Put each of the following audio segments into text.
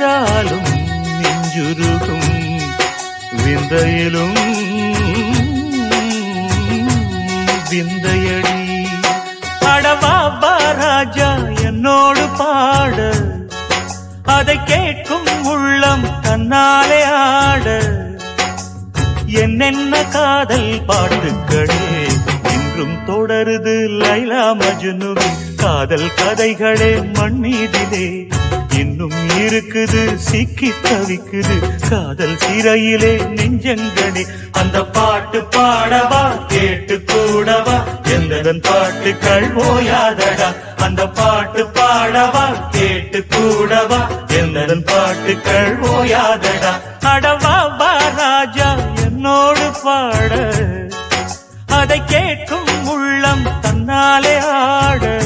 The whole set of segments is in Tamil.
விழுந்தாலும் நெஞ்சுருகும் விந்தையிலும் விந்தையடி. அடவாபா ராஜா என்னோடு பாட. அதை கேட்கும் உள்ளம் தன்னாலே ஆட. என்னென்ன காதல் பாட்டுக்களே இன்றும் தொடருது லைலா மஜ்னுவின் காதல் கதைகளே மண்ணீதிலே இருக்குது சிக்கி தவிக்குது. காதல் சிறையிலே நெஞ்சங்களே. அந்த பாட்டு பாடவா கேட்டு கூடவா? எந்ததன் பாட்டுக்கள் ஓயாதடா? அந்த பாட்டு பாடவா கேட்டு கூடவா? எந்ததன் பாட்டுக்கள் ஓயாதடா? அடவா வா ராஜா என்னோடு பாட. அதை கேட்கும் உள்ளம் தன்னாலே ஆட.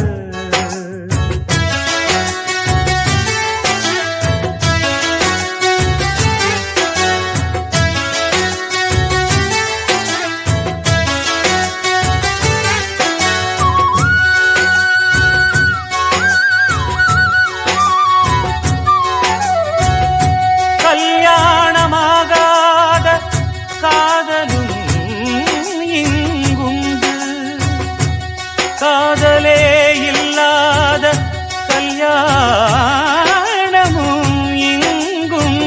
காதலே இல்லாத கல்யாணமும் இங்கும்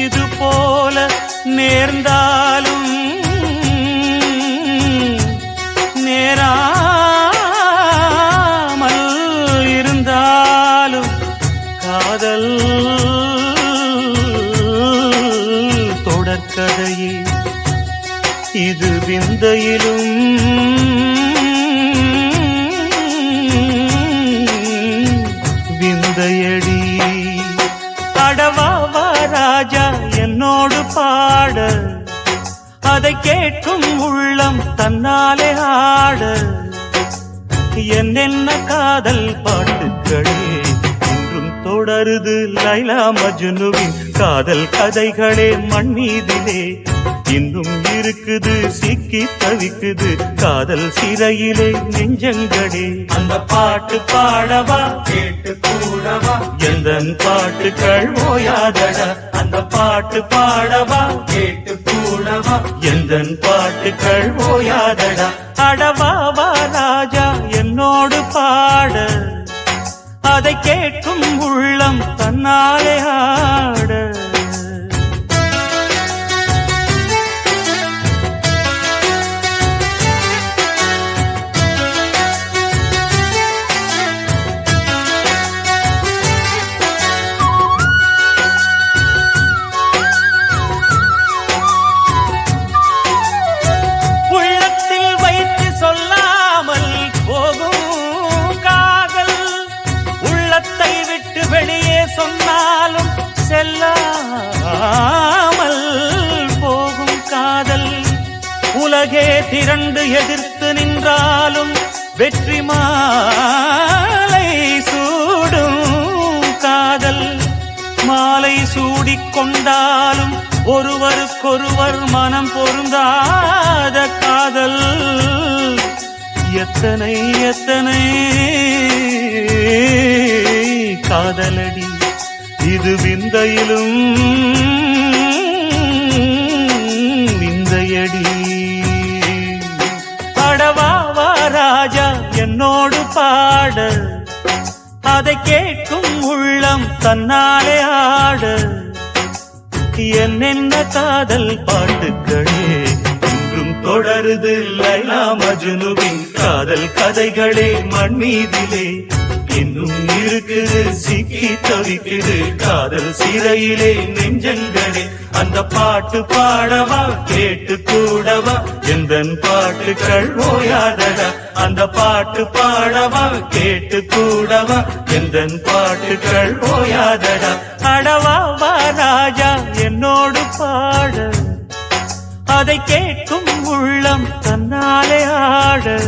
இது போல நேர்ந்தாலும் நேராமல் இருந்தாலும் காதல் தொடர்கதையே. இது விந்தையிலும் விந்தையடி. அடவாவா ராஜா என்னோடு பாட. அதை கேட்கும் உள்ளம் தன்னாலே ஆட. என்னென்ன காதல் பாட்டுக்களே இன்றும் தொடருது லைலா மஜ்னுவின் காதல் கதைகளே மண்ணீதிலே இன்னும் இருக்குது சிக்கி தவிக்குது. காதல் சிறையிலே நெஞ்சங்களே. அந்த பாட்டு பாடவா? கேட்டு கூடவா? எந்த பாட்டுக்கள் ஓயாதடா? அந்த பாட்டு பாடவா? கேட்டு கூடவா? எந்த பாட்டுக்கள் ஓயாதடா? அடவாவா ராஜா என்னோடு பாட. அதை கேட்கும் உள்ளம் தன்னாலே செல்லாமல் போகும் காதல். உலகே திரண்டு எதிர்த்து நின்றாலும் வெற்றி மாலை சூடும் காதல். மாலை சூடிக் கொண்டாலும் ஒருவருக்கொருவர் மனம் பொருந்தாத காதல். எத்தனை எத்தனை காதலடி. இது விந்தையிலும் விந்தையடி. அடவாவா ராஜா என்னோடு பாட அதை கேட்கும் உள்ளம் தன்னாலே ஆட என்னென்ன காதல் பாட்டுக்களே இன்றும் தொடருது லைலா மஜுனுவின் காதல் கதைகளே மண் மீதிலே இன்னும் இருக்குது. சிக்கி தவிக்குது. காதல் சிறையிலே நெஞ்சங்களே. அந்த பாட்டு பாடவா? கேட்டு கூடவா? எந்த பாட்டுக்கள் ஓயாதடா? அந்த பாட்டு பாடவா? கேட்டு கூடவா? எந்த பாட்டுக்கள் ஓயாதடா? அடவாவா ராஜா என்னோடு பாட. அதை கேட்கும் உள்ளம் தன்னாலே ஆட.